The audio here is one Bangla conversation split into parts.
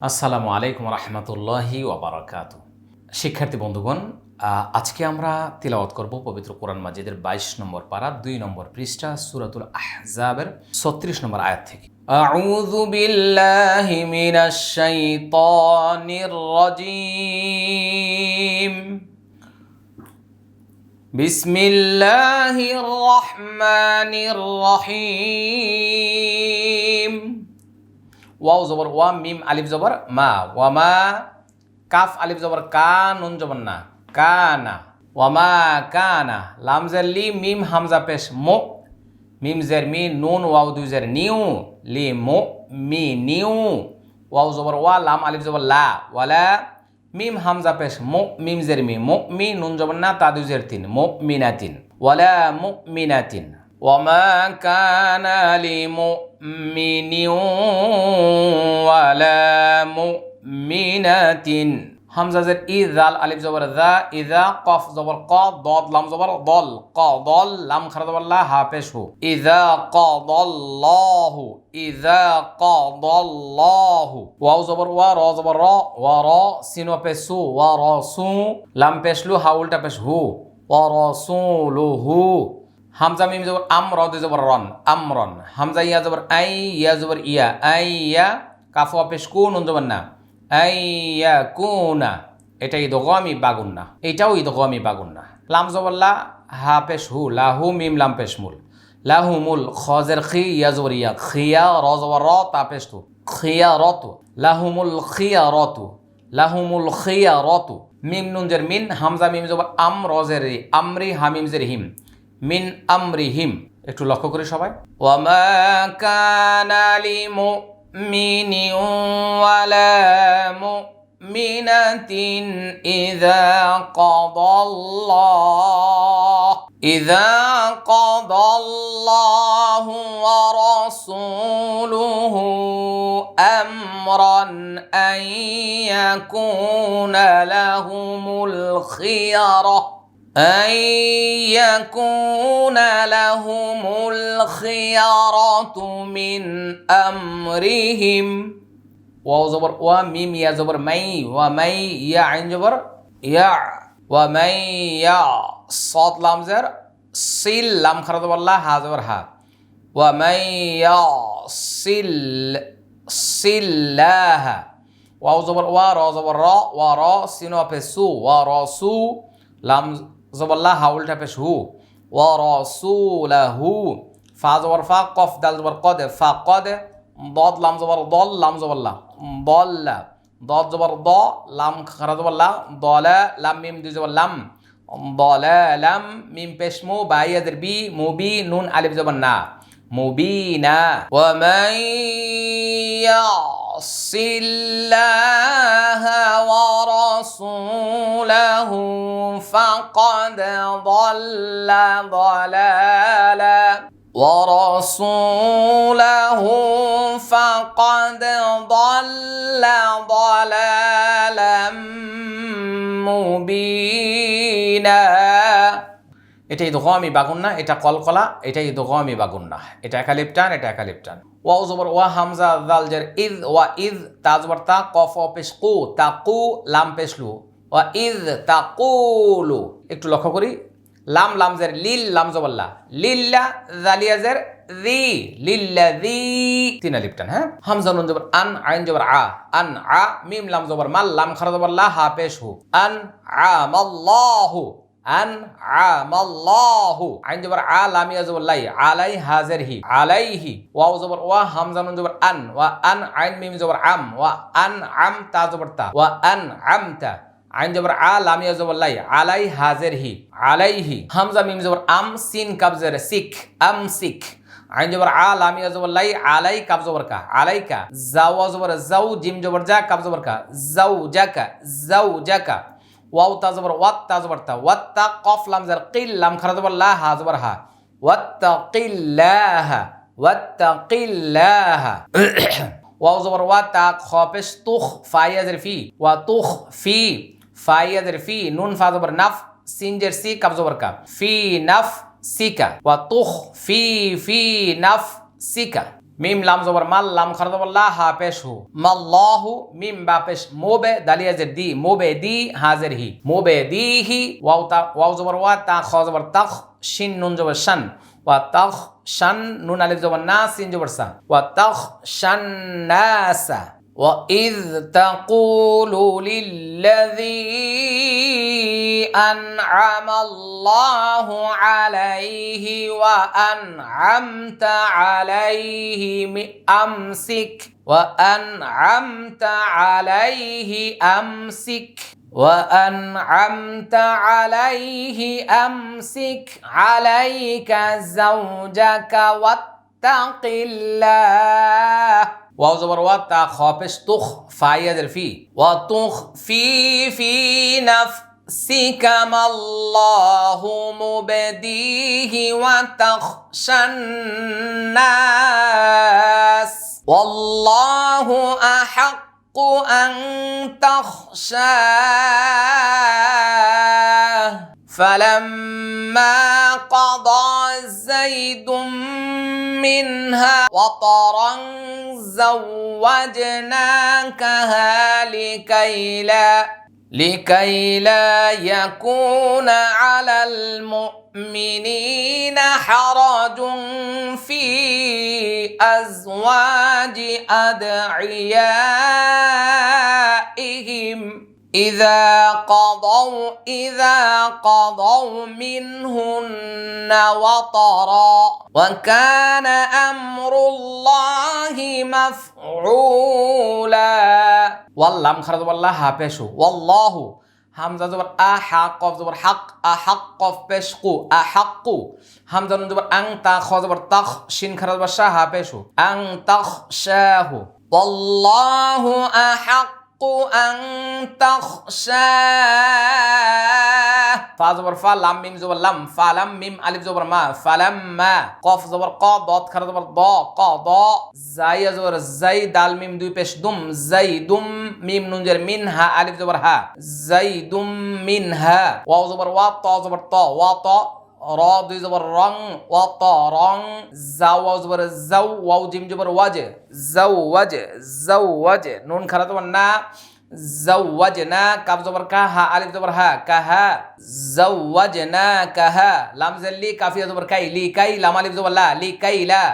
আসসালামু আলাইকুম রহমতুল্লাহি ওবরাকাত শিক্ষার্থী বন্ধুগণ আহ, আজকে আমরা তিলাওয়াত করব পবিত্র কোরআন মাজিদের বাইশ নম্বর পারা দুই নম্বর পৃষ্ঠা সুরাতুল আহজাবের ছত্রিশ নম্বর আয়াত থেকে أعوذ بالله من الشيطان الرجيم بسم الله الرحمن الرحيم ওয়াও জবর, ওয়া, মিম, আলিফ জবর, মা। ওয়ামা কাফ, আলিফ জবর, কা, নুন জবর না। কানা ওয়ামা কানা লাম, জের, লি, মিম, হামজা, পেশ, মো। মিম, জের, মি, নুন, ওয়াও, দুই, জের, নিউ। লি, মো, মি, নিউ। ওয়াও জবর, ওয়া, লাম, আলিফ জবর, লা। ওয়ালা মিম, হামজা, পেশ, মো। মিম, জের, মি, মো, মি, নুন জবর না, তা, দুই, জের, তিন। মো মিনাতিন ওয়ালা মো মিনাতিন وما كان لمؤمن ولا مؤمنة হামজা জের ই জাল আলিফ জবর দা ইদা কফ জবর ক দদ লাম জবর দল ক দল লাম খারা জবর লা হা পেশ হু ইদা ক দল্লাহু ইদা ক দল্লাহু ওয়াও জবর ওয়া র জবর র ওয়া র সিন পেশ সু ওয়া র সু লাম পেশ লু হা উল্টা পেশ হু ওয়া র সু লু হু হামজা মিম জবর আম র দুই জবর রন আমরন হামজা ইয়া জবর আই, ইয়া জবর ইয়া, আই ইয়া, কাফু পেশ কু নুন জবর না। আই ইয়া কুনা এটা ইদগামি বাগুন না। এটাও ইদগামি বাগুন না। লাম জবর লা, হা পেশ হু, লাহু মিম, লাম পেশ মুল। লাহু মুল খজের খি, ইয়া জবর ইয়া, খিয়া র জবর র, তা পেশ তু। খিয়া রতু লাহুমুল খিয়া রতু লাহুমুল খিয়া রতু মিম, নুন জের মিন, হামজা মিম জবর আম রজের আমরি, হামিম জের হিম। মিন আমরিহিম। একটু লক্ষ্য করি সবাই। ওয়ামা কানা লিমুমিনি ওয়ালা মুমিনাতিন ইযা কাদাল্লাহ। ইযা কাদাল্লাহু ওয়া রাসূলুহু আমরান আন ইয়াকুনা লাহুমুল খিয়ারা। أن يكون لهم الخيارة من أمرهم واو زبر وميم يا زبر مي ومي يا عين جبر يا ومن يا صاد لام زر سيل لام خرج والله ها زبر ها ومن يصل صلها واو زبر وا را زبر را ورا سينو بسو ورسو লাম জবল্লা হাউল টাপেশ হু ও রসুলাহু ফা জবর ফা কফ দাল জবর কদে ফা কদে দদ লাম জবর দল লাম জবল্লা দল্লা দদ জবর দ লাম খারা জবল্লা দলা লাম মিম দুই জবর লাম দলা লাম মিম পেশমু বাইয়াদের বি মুবি নুন আলিফ জবর না মুবিনা ومن يعص الله ورسوله فقد ضل ضلالا ورسوله فقد ضل ضلالا مبينا এটা ইদগামি বাগুন না এটা কলকলা এটা ইদগামি বাগুন না এটা একালিপটান এটা একালিপটান ওয়াও জবর ওয়া হামজা দাল জের ইদ ওয়া ইদ তাজবর তা কফ ও পেশ কু তাকু লাম পেশলু ওয়া ইদ তাকুলু, একটু লক্ষ্য করি, লাম লাম জের, লিল, লাম জবল্লা লিল্লা জালিয়া জের রি লিল্লা রি তিন আলিপটান হ্যাঁ? হামজা, নুন জবর, আন, আইন জবর, আ, আন, আ, মিম, লাম জবর, মাল, লাম, খারা জবর, লা, হা, পেশ, হু, আন আ আমাল্লাহু, আন আ আমাল্লাহু, আইন জবর আলামি জবর, লাই, আলাই হাজার হি, আলাইহি, ওয়াও জবর, ওয়া, হামজা, নুন জবর, আন, ওয়া, আন, আইন, মিম জবর, আম, ওয়া, আন, আম, তা জবর, তা, ওয়া, আন আমতা আইন জবর আলামি জবর লাই আলাই হাজার হি আলাইহি হামজা মিম জবর আম সিন কাবজের সিক আম সিক আইন জবর আলামি জবর লাই আলাই কাব জবর কা আলাইকা জাওয়া জবর জাউ জিম জবর যা কাব জবর কা জাউ জাকা জাউ জাকা ওয়াও তা জবর ওয়াত তা জবর তা ওয়াত তা কফ লাম জার কিল লাম খারা জবর লা হা জবর হা ওয়াত্তাকিল্লাহা ওয়াত্তাকিল্লাহা ওয়াও জবর ওয়া তা খ পেশ তুখ ফাইয়া জের ফি ওয়া তুখ ফি ফাইয়া জের ফি, নুন ফা জবর নাফ সিন জের সি কাব জবর কা। ফি, নাফ, সিকা। ওয়া তুখ, ফি ফি, নাফ, সিকা। মিম, লাম জবর মাল, লাম খারা জবর লা, হা, পেশ, হু। মাল্লাহু, মিম, বা, পেশ, মোবে, দালিয়া, জের, দি। মোবে, দি হাজের হি। মোবে, দি, হি, ওয়াও, তা, ওয়াও জবর ওয়া, তা খ জবর তাখ, শিন, নুন জবর শান। ওয়া তাখ, শান, নুন আলিফ জবর না, সিন জবর সা। ওয়া তাখ, শান নাসা وإذ تقول للذي أنعم الله عليه وأنعمت عليه أمسك وأنعمت عليه أمسك وأنعمت عليه أمسك عليك زوجك واتق الله واو زبر واتا خافش تخ فايد الفي وتخفي في نفسك ما الله مبديه وتخشى الناس. والله أحق أن تخشاه فلما قضى زيد منها وطرا زوجناكها لكي لا لكي لا يكون على المؤمنين حرج في أزواج أدعيائهم. إذا قضوا إذا قضوا منهن وطرا وكان أمر الله مفعولا والله مخرج والله هابشو والله হামজা জবর আ হা কফ জবর হাক আ হাক কফ পেশ কু আ হাক কু হামজা নুন জবর আং তা খ জবর তাখ শিন খারা জবর শাহ হা পেশু আং তাখ শাহু والله أحق أن تخشاه فا زبر فا لام ميم زبر لم فا لم ميم ألف زبر ما فلما قاف زبر قا ضاد خر زبر ضا قا ضا زاي زبر زاي دال ميم دو بيش دم زاي دم ميم نون جر منها ألف زبر ها زاي دم منها واو زبر وا طا زبر طا وا طا র দুই জবর রং ও ত রং জাও ওয়াও জবর জাউ ওয়াও জিম জবর ওয়াজে জাউ ওয়াজে জাউ ওয়াজে, নুন খারা তোমার না জাওয়াজনা কাব জবর কা হা, আলিফ জবর হা কাহা জাওয়াজনা কাহা লাম জাল্লি কাফিয়া জবর কাই, লি কাই, লাম আলিফ জবর লা, লি কাই লা।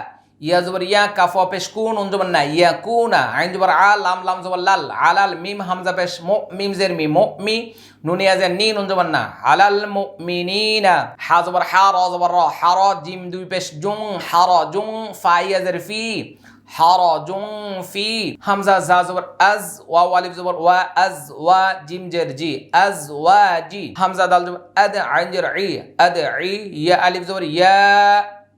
ইয়া জবর ইয়া কাফ পেশ কুন উন জবর না ইয়া কুনা আইন জবর আ লাম লাম জবর লাল আলাল মিম হামজা পেশ মো মিম জের মি মো মি নুনিয়া জের নি নুন জবর না আলাল মুমিনিনা হা জবর হা র জবর র হা র জিম দুই পেশ জুং হা র জুং ফা ইয়া জের ফি حرج في همزة زا زبر أز واو ألف زبر وا أز وا جيم جر جي أزواجي همزة دال زبر أد عين جر عي أدعي يا ألف زبر يا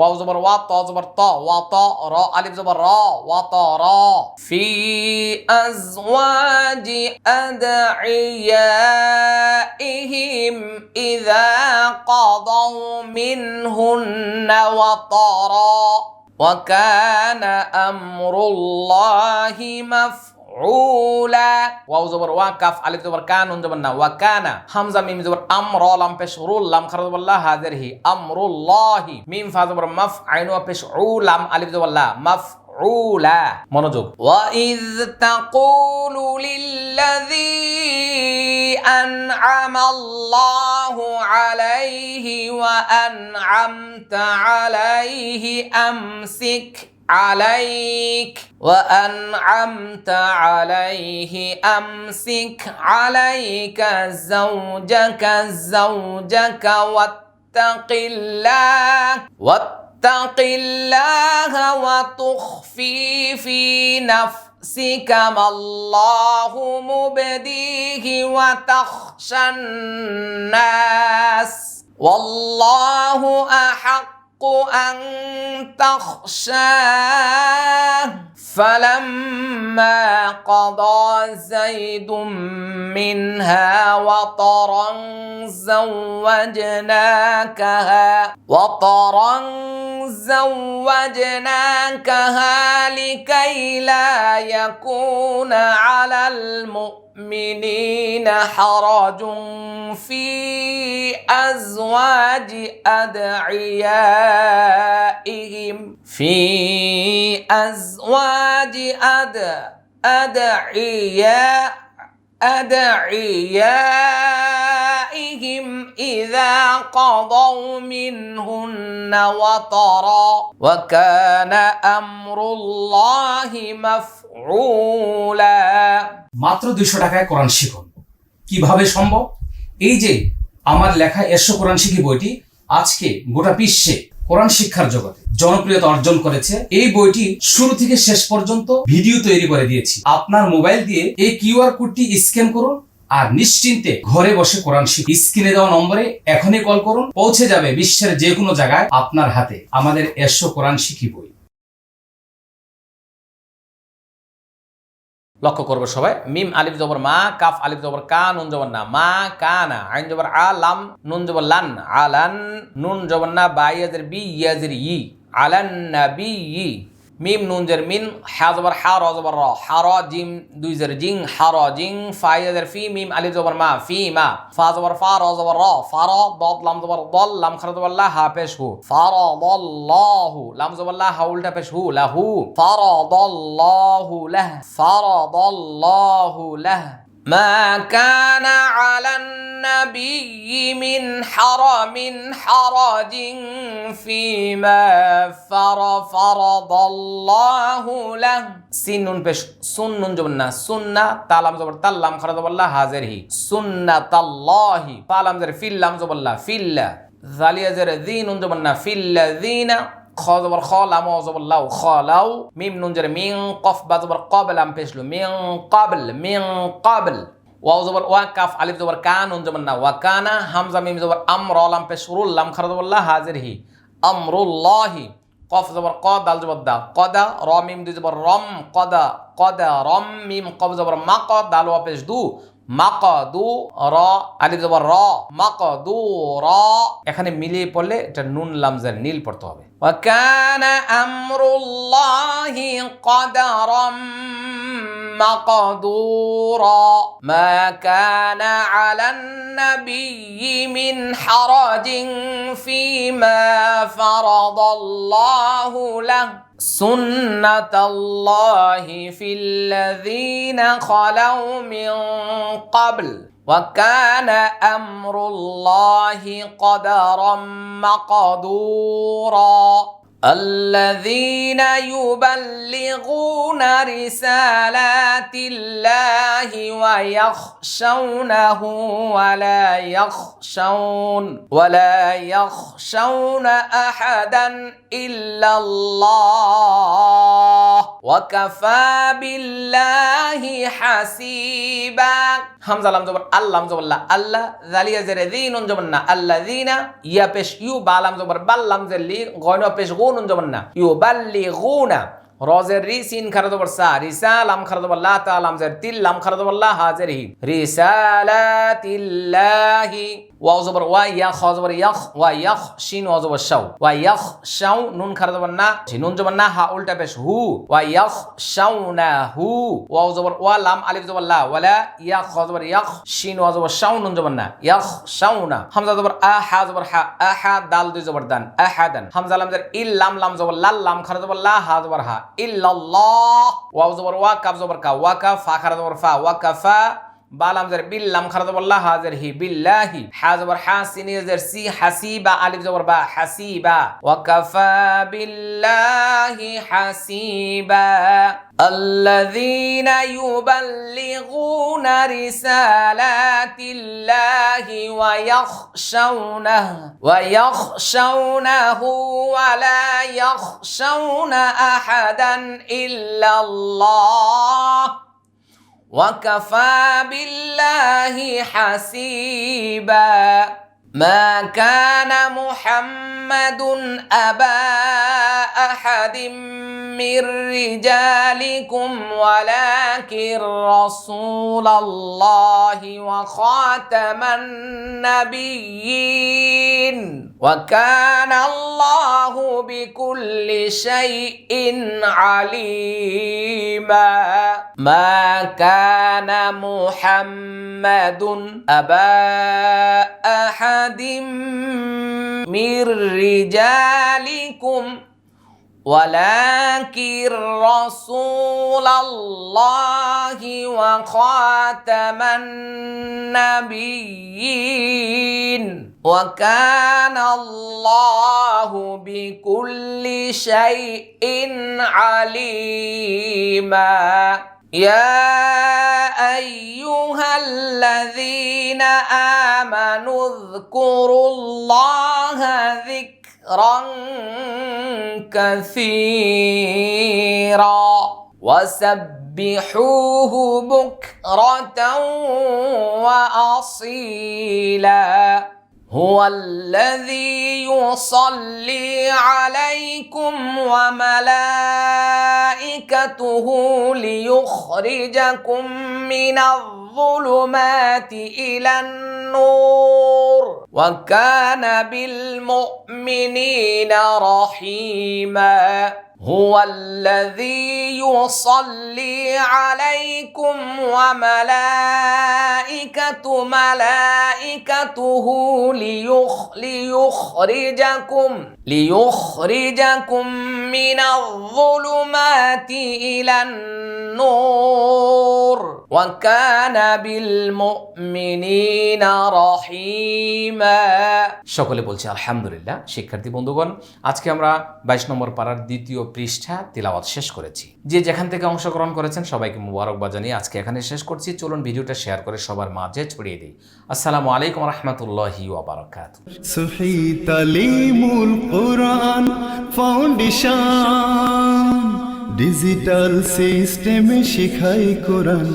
واو زبر وا طا زبر طا وطا را ألف زبر را وطا را في أزواج أدعيائهم إذا قضوا منهن وطرا وكان أمر الله مفعولا. عولا واو زبر واقف الف زبر كان نون زبر نا وكان حمزه ميم زبر امر لام پیش رول لام خرج بالله حاضر هي امر الله ميم فا زبر مف عين پیش عو لام الف زبر لا مف عولا মনোযোগ وإذ تقول للذي أنعم الله عليه وأنعمت عليه أمسك عليك وأنعمت عليه. أمسك عليك زوجك زوجك واتق الله واتق الله وتخفي في نفسك ما الله مبديه وتخشى الناس. والله أحق أن تخشاه فلما قضى زيد منها وطرا زوجناكها وطرا زوجناكها لكي لا يكون على المؤمنين حرج في أزواج أدعيائهم. في أزواج أد أدعياء أدعيائهم إذا قضوا منهن وطرا وكان أمر الله مفعولا মাত্র দুইশো টাকায় কোরআন শিখুন কিভাবে সম্ভব এই যে আমার লেখা এসো কোরআন শিখি বইটি আজকে গোটা বিশ্বে কোরআন শিক্ষার জগতে জনপ্রিয়তা অর্জন করেছে এই বইটি শুরু থেকে শেষ পর্যন্ত ভিডিও তৈরি করে দিয়েছি আপনার মোবাইল দিয়ে এই কিউআর কোডটি স্ক্যান করুন আর নিশ্চিন্তে ঘরে বসে কোরআন শিখ স্ক্রিনে দেওয়া নম্বরে এখনই কল করুন। পৌঁছে যাবে বিশ্বের যে কোনো জায়গায় আপনার হাতে। আমাদের এসো কোরআন শিখি বই। লক্ষ্য করব সবাই। মিম আলিফ জবর মা, কাফ আলিফ জবর কা, নুন জবর না। মা কানা আইন জবর আ, লাম, নুন জবর লান আলান, নুন জবর না, বা, ইয়াজের বি, ইয়াজের ই। আলান নাবি ই। মিম নুন জের মিন, হা জবর হা, র জবর র। হা, র, জিম, দুই জের জিং, হা, র, জিং, ফা ইয়াজের ফি, মিম, আলিফ জবর মা, ফি, মা। ফা জবর ফা, র জবর র। ফা, র, দদ, লাম জবর দল, লাম খারা জবর লা, হা, পেশ হু। ফা, র, দল লাহু লাম জবর লা, হা, উল্টা পেশ হু লাহু ফা, র, দল লাহু লাহ ফা, র, দল লাহু লাহ ما كان على النبي من حرم حرج فيما فر فرض الله له سنون بش سنون جبنا سنة تعلم زبر تعلم خرج الله حاضر هي سنة الله تعلم زر في اللام زبر الله في الله ذالي زر ذين جبنا في الذين খ জবর খ লাম ও জবর লাউ খ লাউ মিম নুন জের মিং কফ বা জবর কবল আম পেশলু মিং কবল মিং কবল ওয়াও জবর ওয়া কাফ আলিফ জবর কা নুন জবর না ওয়া কানা হামজা মিম জবর আম র লাম পেশরুল লাম খারা জবর লা হাজির হি আমরুল্লাহি কফ জবর ক দাল জবর দা কদা র মিম দুই জবর রম কদা কদা রম মিম কফ জবর মা ক দাল ওয়া পেশ দু মাক দু র আলিফ জবর র মাক দু র এখানে মিলিয়ে পড়লে এটা নুন লামজের নীল পড়তে হবে وكان أمر الله قدرا مقدورا ما كان على النبي من حرج فيما فرض الله له سنة الله في الذين خلوا من قبل وكان أمر الله قدرا مقدورا الذين يبلغون رسالات الله ويخشونه ولا يخشون ولا يخشون أحدا إلا الله وكفى بالله حسيبا. همزه لام زبر اللام زبر الله الله ذلك زردين زبرنا الذين يبش يو بالام زبر بالام زلي غنو بشغو জেলি গয়না পেশ গুন জবর না ইউ বাল্লি গুনা রজের রি সিন খারা জবর সা রিসা লাম খারা জবর লা তা লাম জের তিল লাম খারা জবর লা হাজির হি। রিসালাতিল্লাহি। ওয়া জবর ওয়া ইয়া খ জবর ইয়াখ, ওয়া ইয়াখ শিন, ওয়া জবর ওয়া নুন খারা জবর না নুন জবর না, হা উল্টা পেশ হু। ওয়া ইয়াখ শাউনা হু। ওয়া জবর ওয়া লাম আলিফ জবর লা ওয়ালা ইয়া খ জবর ইয়াখ শিন, ওয়া জবর নুন জবর না। ইয়াখ শাউনা হামজা জবর আ, হা জবর হা, আ, হা, দাল দুই জবর দান হামজা লাম জবর ইল লাম লাম জবর লাল লাম খারা জবর লা, হা জবর হা ইল্লাল্লাহ। ওয়া জবর ওয়া কাফ জবর কা ওয়া কা ফা খারা জবর ফা ওয়া কাফা بالام زر بل لم خرد والله حاضر هي بالله حا زبر حاسين زر سي حسيبا الف زر با حسيبا وكفى بالله حسيبا الذين يبلغون رسالات الله ويخشونه ويخشونه ولا يخشون احدا الا الله وكفى بالله حسيبا ما كان محمد أبا أحد من رجالكم ولكن رسول الله وخاتم النبيين وكان الله بكل شيء عليما ما كان محمد أبا أحد من رجالكم ولكن رسول الله وخاتم النبيين. وكان الله بكل شيء عليما. يا أيها الذين آمنوا اذكروا الله ذكرا كثيرا. وسبحوه بكرة وأصيلا. هو الذي يصلي عليكم وملائكته ليخرجكم من الظلمات إلى النور وكان بالمؤمنين رحيما هو الذي يصلي عليكم وملائكة ملائكته ليخ ليخرجكم ليخرجكم من الظلمات إلى النور وكان بالمؤمنين رحيما সকলে বলছে আলহামদুলিল্লাহ শিক্ষার্থী বন্ধুগণ আজকে আমরা বাইশ নম্বর পাড়ার দ্বিতীয় পৃষ্ঠা তিলাওয়াত শেষ করেছি। যে যেখান থেকে অংশগ্রহণ করেছেন সবাইকে মুবারকবাদ জানিয়ে আজকে এখানে শেষ করছি। চলুন ভিডিওটা শেয়ার করে সবার মাঝে ছড়িয়ে দিই। আসসালামু আলাইকুম রহমতুল্লাহি ওবরাকাত ফাউন্ডেশন, ডিজিটাল সিস্টেমে শিখাই কোরআন।